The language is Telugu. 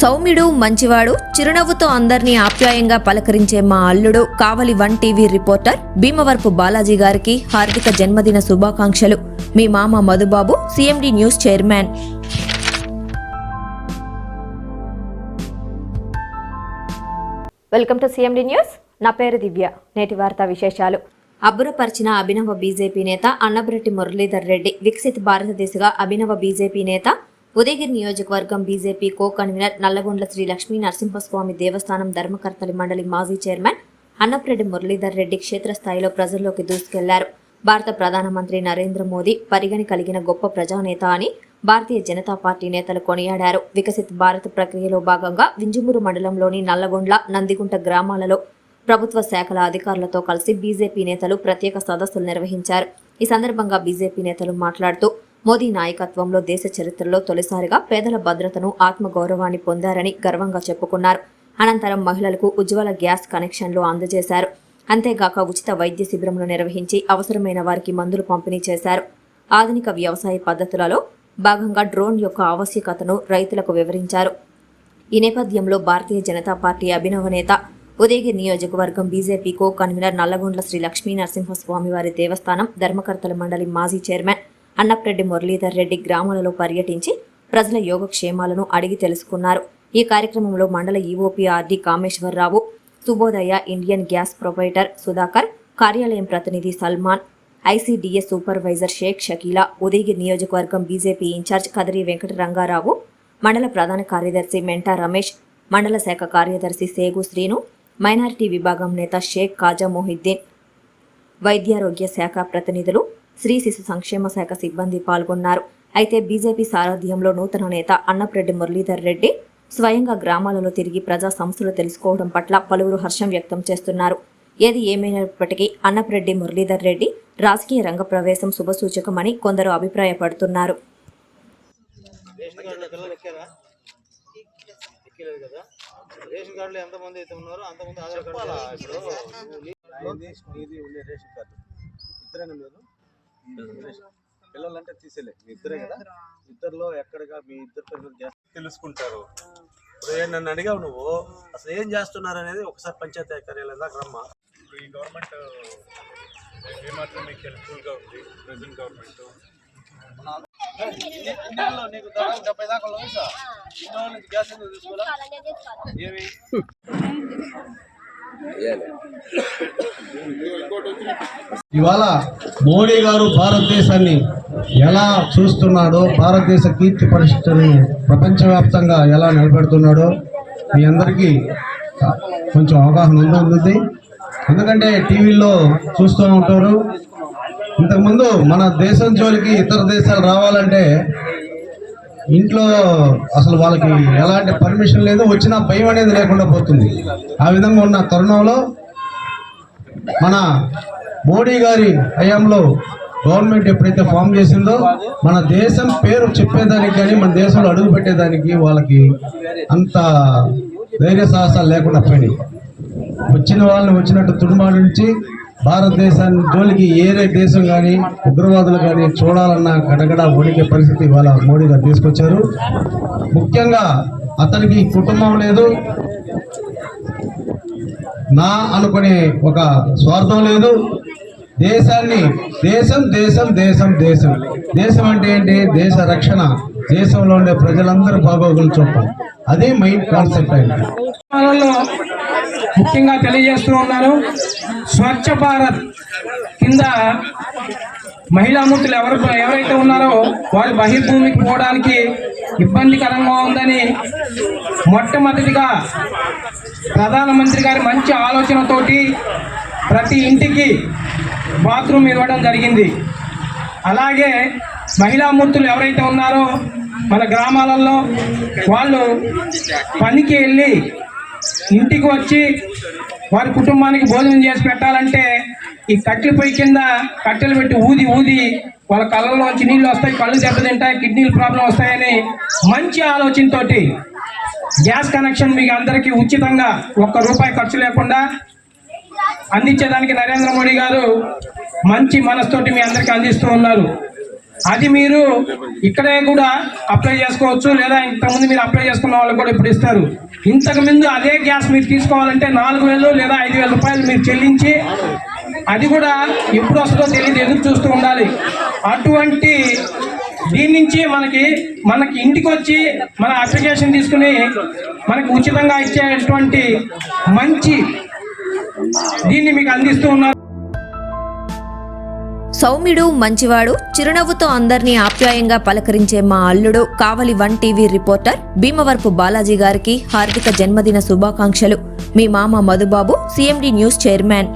సౌమ్యుడు మంచివాడు చిరునవ్వుతో అందర్నీ ఆప్యాయంగా పలకరించే మా అల్లుడు Kavali one TV reporter Bheemavarapu Balaji గారికి హార్దిక జన్మదిన శుభాకాంక్షలు. మీ మామ Madhubabu CMD news chairman. Welcome to CMD news. నా పేరు దివ్య. నేటి వార్తా విశేషాలు. అబ్బురపరిచిన అభినవ బీజేపీ నేత అన్నబరెడ్డి మురళీధర్ రెడ్డి వికసిత్ భారతదేశగా అభినవ బీజేపీ నేత ఉదయగిరి నియోజకవర్గం BJP co convener Nallagondla Sri Lakshmi Narasimhaswamy దేవస్థానం ధర్మకర్తలి మండలి మాజీ చైర్మన్ అన్నప్రెడ్డి మురళీధర్ రెడ్డి క్షేత్రస్థాయిలో ప్రజల్లోకి దూసుకెళ్ళారు. భారత ప్రధానమంత్రి నరేంద్ర మోదీ పరిగణి కలిగిన గొప్ప ప్రజానేత అని భారతీయ జనతా పార్టీ నేతలు కొనియాడారు. వికసిత్ భారత్ ప్రక్రియలో భాగంగా వింజమూరు మండలంలోని నల్లగొండ్ల నందిగుంట గ్రామాలలో ప్రభుత్వ శాఖల అధికారులతో కలిసి బీజేపీ నేతలు ప్రత్యేక సదస్సులు నిర్వహించారు. ఈ సందర్భంగా బీజేపీ నేతలు మాట్లాడుతూ మోదీ నాయకత్వంలో దేశ చరిత్రలో తొలిసారిగా పేదల భద్రతను ఆత్మగౌరవాన్ని పొందారని గర్వంగా చెప్పుకున్నారు. అనంతరం మహిళలకు ఉజ్వల గ్యాస్ కనెక్షన్లు అందజేశారు. అంతేగాక ఉచిత వైద్య శిబిరంలో నిర్వహించి అవసరమైన వారికి మందులు పంపిణీ చేశారు. ఆధునిక వ్యవసాయ పద్ధతులలో భాగంగా డ్రోన్ యొక్క ఆవశ్యకతను రైతులకు వివరించారు. ఈ నేపథ్యంలో భారతీయ జనతా పార్టీ అభినవ నేత ఉదయగిరి నియోజకవర్గం BJP co convener Nallagondla Sri Lakshmi Narasimhaswamy వారి దేవస్థానం ధర్మకర్తల మండలి మాజీ చైర్మన్ అన్నప్రెడ్డి మురళీధర్ రెడ్డి గ్రామాలలో పర్యటించి ప్రజల యోగక్షేమాలను అడిగి తెలుసుకున్నారు. ఈ కార్యక్రమంలో మండల EOPRD Kameswararao Subodaya Indian gas provider Sudhakar కార్యాలయం ప్రతినిధి సల్మాన్ ఐసీడీఎస్ సూపర్వైజర్ షేక్ షకీలా ఉదయగిరి నియోజకవర్గం బీజేపీ ఇన్ఛార్జ్ కదిరి వెంకట రంగారావు మండల ప్రధాన కార్యదర్శి మెంటా రమేష్ మండల శాఖ కార్యదర్శి సేగు శ్రీను మైనారిటీ విభాగం నేత షేక్ కాజా మొహిద్దీన్ వైద్యారోగ్య శాఖ ప్రతినిధులు శ్రీ శిశు సంక్షేమ శాఖ సిబ్బంది పాల్గొన్నారు. అయితే బీజేపీ సారథ్యంలో నూతన నేత అన్నప్రెడ్డి మురళీధర్ రెడ్డి స్వయంగా గ్రామాలలో తిరిగి ప్రజా సమస్యలు తెలుసుకోవడం పట్ల పలువురు హర్షం వ్యక్తం చేస్తున్నారు. ఏది ఏమైనప్పటికీ అన్నప్రెడ్డి మురళీధర్ రెడ్డి రాజకీయ రంగ ప్రవేశం శుభసూచకమని కొందరు అభిప్రాయపడుతున్నారు. రేషన్ కార్డులో పిల్లలు ఎక్కారా? ఎక్కలేదు కదా. రేషన్ కార్డులో ఎంతమంది అయితే ఉన్నారో అంతమంది ఆధార్ కార్డు. పిల్లలంటే తీసేలే. మీ ఇద్దరే కదా? ఇద్దరులో ఎక్కడగా మీ ఇద్దరు పిల్లలు గ్యాస్ తెలుసుకుంటారు. ఇప్పుడు ఏ- నన్ను అడిగావు నువ్వు? అసలు ఏం చేస్తున్నారు అనేది ఒకసారి పంచాయతీ కార్యాలయం దాకా రమ్మా. ఇప్పుడు ఈ గవర్నమెంట్ ఏమాత్రం మీకు హెల్ప్ఫుల్గా ఉంది ప్రెసెంట్ గవర్నమెంట్ నీకు దాదాపు డెబ్బై దాకా గ్యాస్ ఏమి? ఇవాళ మోడీ గారు భారతదేశాన్ని ఎలా చూస్తున్నాడో భారతదేశ కీర్తి పరిస్థితిని ప్రపంచవ్యాప్తంగా ఎలా నిలబెడుతున్నాడో మీ అందరికీ కొంచెం అవగాహన ఉంటుంది ఎందుకంటే టీవీల్లో చూస్తూ ఉంటారు. ఇంతకుముందు మన దేశం జోలికి ఇతర దేశాలు రావాలంటే ఇంట్లో అసలు వాళ్ళకి ఎలాంటి పర్మిషన్ లేదు వచ్చినా భయం అనేది లేకుండా పోతుంది. ఆ విధంగా ఉన్న తరుణంలో మన మోడీ గారి హయాంలో గవర్నమెంట్ ఎప్పుడైతే ఫామ్ చేసిందో మన దేశం పేరు చెప్పేదానికి కానీ మన దేశంలో అడుగు పెట్టేదానికి వాళ్ళకి అంత ధైర్య సాహసాలు లేకుండా పోయినాయి. వచ్చిన వాళ్ళని వచ్చినట్టు తుడుమాడించి భారతదేశాన్ని జోలికి ఏరే దేశం కానీ ఉగ్రవాదులు కానీ చూడాలన్న గడగడ వణికే పరిస్థితి ఇవాళ మోడీ గారు తీసుకొచ్చారు. ముఖ్యంగా అతనికి కుటుంబం లేదు. నా అనుకునే ఒక స్వార్థం లేదు. దేశాన్ని దేశం దేశం దేశం దేశం. దేశం అంటే ఏంటి? దేశ రక్షణ. దేశంలో ఉండే ప్రజలందరూ బాగోగులు చూడటం అదే మెయిన్ కాన్సెప్ట్ అయింది ముఖ్యంగా తెలియజేస్తూ ఉన్నారు. స్వచ్ఛ భారత్ కింద మహిళామూర్తులు ఎవరు ఎవరైతే ఉన్నారో వారు బహిర్భూమికి పోవడానికి ఇబ్బందికరంగా ఉందని మొట్టమొదటిగా ప్రధానమంత్రి గారి మంచి ఆలోచనతోటి ప్రతి ఇంటికి బాత్రూమ్ ఇవ్వడం జరిగింది. అలాగే మహిళామూర్తులు ఎవరైతే ఉన్నారో మన గ్రామాలలో వాళ్ళు పనికి వెళ్ళి ఇంటికి వచ్చి వారి కుటుంబానికి భోజనం చేసి పెట్టాలంటే ఈ కట్టెల పొయ్యి కింద కట్టెలు పెట్టి ఊది ఊది వాళ్ళ కళ్ళలోంచి నీళ్ళు వస్తాయి కళ్ళు దెబ్బతింటాయి కిడ్నీలు ప్రాబ్లం వస్తాయని మంచి ఆలోచనతోటి గ్యాస్ కనెక్షన్ మీకు అందరికీ ఉచితంగా ఒక్క రూపాయి ఖర్చు లేకుండా అందించేదానికి నరేంద్ర మోడీ గారు మంచి మనస్తోటి మీ అందరికీ అందిస్తూ ఉన్నారు. అది మీరు ఇక్కడే కూడా అప్లై చేసుకోవచ్చు లేదా ఇంతకుముందు మీరు అప్లై చేసుకున్న వాళ్ళకి కూడా ఇప్పుడు ఇస్తారు. ఇంతకు ముందు అదే గ్యాస్ మీరు తీసుకోవాలంటే నాలుగు వేలు లేదా ఐదు వేల రూపాయలు మీరు చెల్లించి అది కూడా ఎప్పుడు వస్తుందో తెలియదు ఎదురు చూస్తూ ఉండాలి. అటువంటి దీని నుంచి మనకి మనకి ఇంటికి వచ్చి మన అప్లికేషన్ తీసుకుని మనకి ఉచితంగా ఇచ్చేటువంటి మంచి దీన్ని మీకు అందిస్తూ ఉన్నారు. సౌమ్యుడు మంచివాడు చిరునవ్వుతో అందరినీ ఆప్యాయంగా పలకరించే మా అల్లుడు Kavali one TV reporter Bheemavarapu Balaji గారికి హార్దిక జన్మదిన శుభాకాంక్షలు. మీ మామ మధుబాబు సిఎండి న్యూస్ చైర్మన్.